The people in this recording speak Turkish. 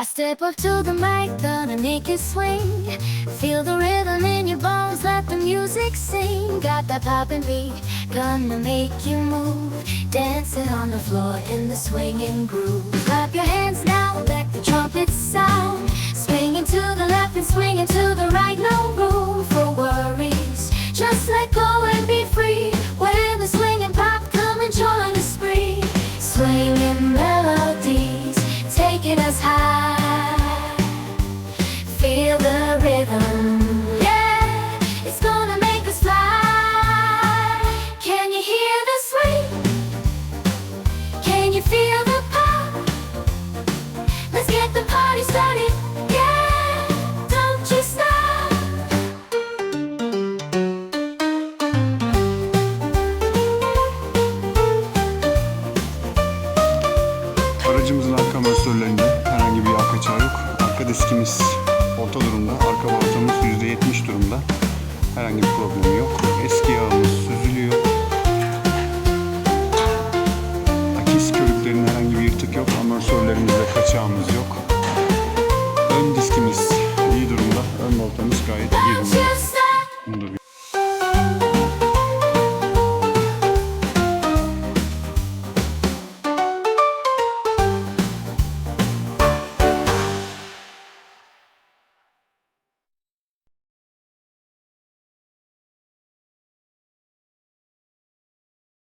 I step up to the mic, gonna make it swing. Feel the rhythm in your bones, let the music sing. Got that poppin' beat, gonna make you move. Dancing on the floor in the swinging groove. Clap your hands now, let the trumpets sound. Aracımızın arka amortisörlerinde herhangi bir yağ kaçağı yok. Arka diskimiz orta durumda. Arka baltamız %70 durumda. Herhangi bir problem yok. Eski yağımız süzülüyor. Akis körüklerinin herhangi bir yırtık yok. Amortisörlerimizde kaçağımız yok.